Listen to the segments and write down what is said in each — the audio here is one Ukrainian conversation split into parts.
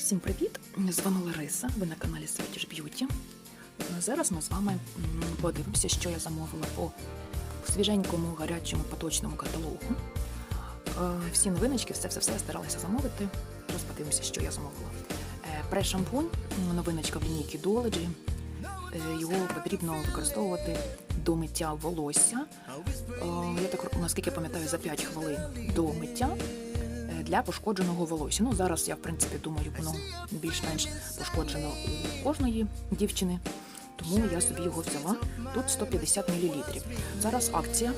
Всім привіт! З вами Лариса. Ви на каналі Swedish Beauty. Е, Зараз ми з вами подивимося, що я замовила по свіженькому гарячому поточному каталогу. Е, Всі новиночки, все все все старалася замовити. Зараз подивимося, що я замовила. Е, Пре-шампунь, новиночка в лінійки Duology. Е, Його потрібно використовувати до миття волосся. Я так наскільки пам'ятаю, за 5 хвилин до миття для пошкодженого волосся. Ну зараз я в принципі думаю, воно більш-менш пошкоджено у кожної дівчини. Тому я собі його взяла. Тут 150 мл. Зараз акція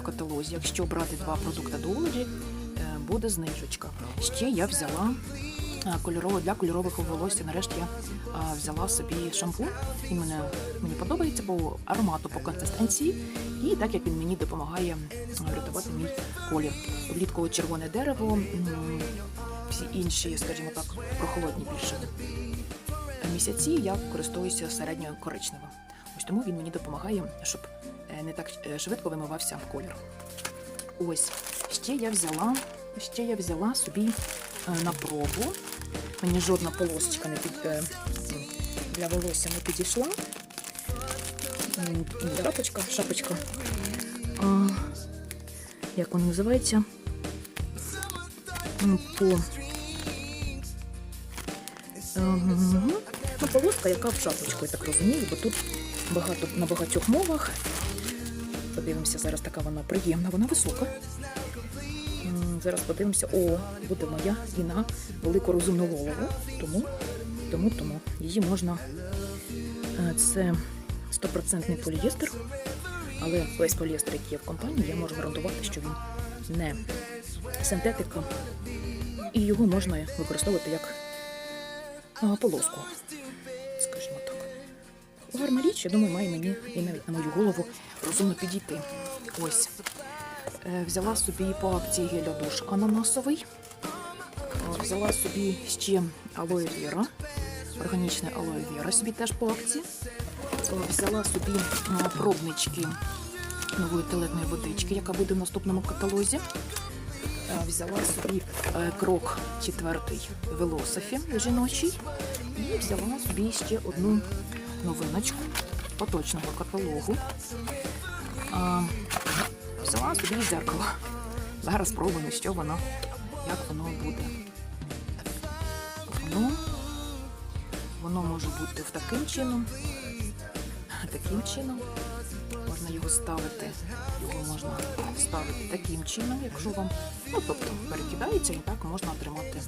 в каталозі. Якщо брати два продукти Duology, е, буде знижечка. Ще я взяла кольорово для кольорових волосся. Нарешті я взяла собі шампунь. Він мене мені подобається по аромату, по консистенції, і так як він мені допомагає врятувати мій колір. Влітку червоне дерево, всі інші, скажімо так, прохолодні більше місяці я користуюся середньо коричневим. Ось тому він мені допомагає, щоб е, не так е, швидко вимивався колір. Ось ще я взяла, ще я взяла собі на пробу. Мені жодна полосочка не під, е, для волосся не підійшла. М, Шапочка. А, як вона називається? По Ага. Ну, полоска, яка в шапочку, я так розумію, бо тут багато на багатьох мовах. Подивимося, зараз така вона приємна, вона висока. Зараз подивимося, о, буде моя і на велику розумну голову. Тому, тому, тому її можна. е, Це стопроцентний полієстер, але весь полієстер, який є в компанії, я можу гарантувати, що він не синтетика, і його можна використовувати як полоску, скажімо так. Гарна річ, я думаю, має мені і навіть на мою голову розумно підійти. Ось. Е, Взяла собі по акції геля-душ ананасовий. Е, Взяла собі ще алоe вера, органічне алоe вера собі теж по акції. Е, Взяла собі пробнички нової туалетної водички, яка буде в наступному каталозі. Взяла собі крок четвертий велософі жіночий і взяла собі ще одну новиночку поточного каталогу. Взяла собі зеркало. Зараз спробуємо, що воно, як воно буде. Воно, воно може бути в таким чином, таким чином. Можна його ставити, його можна ставити таким чином, якщо вам, ну тобто перекидається і так можна тримати,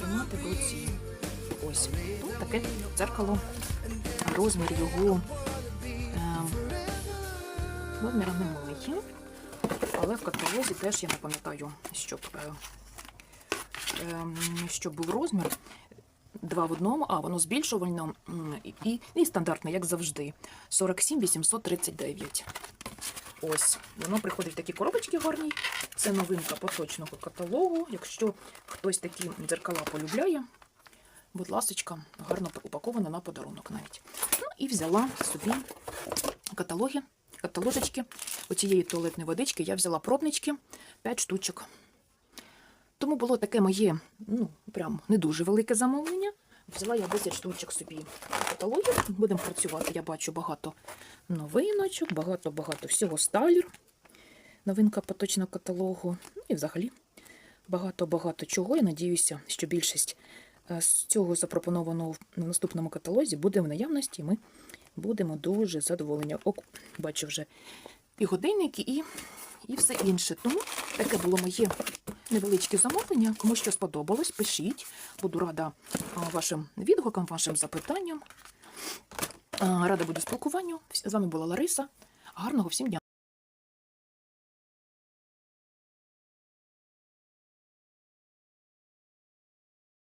тримати в руці. Ось тут таке дзеркало, розмір його е, розмір немає, але в каталозі теж я не пам'ятаю, щоб, е, е, щоб був розмір. Два в одному, а воно збільшувально і, і стандартне, як завжди. 47 839. Ось, воно приходить в такі коробочки гарні. Це новинка поточного каталогу. Якщо хтось такі дзеркала полюбляє, будь ласочка, гарно упакована на подарунок навіть. Ну і взяла собі каталоги, каталожечки. Оцієї туалетної водички я взяла пробнички 5 штучок. Тому було таке моє, ну, прям не дуже велике замовлення. Взяла я 10 штучок собі каталогів. Будемо працювати. Я бачу багато новиночок, багато-багато всього сталір. Новинка поточного каталогу. Ну і взагалі багато-багато чого. Я надіюся, що більшість е, з цього запропонованого в наступному каталозі буде в наявності. Ми будемо дуже задоволені. О, бачу вже і годинники, і, і все інше. Тому таке було моє невеличке замовлення. Кому що сподобалось, пишіть. Буду рада вашим відгукам, вашим запитанням. Рада буду спілкуванню. З вами була Лариса. Гарного всім дня!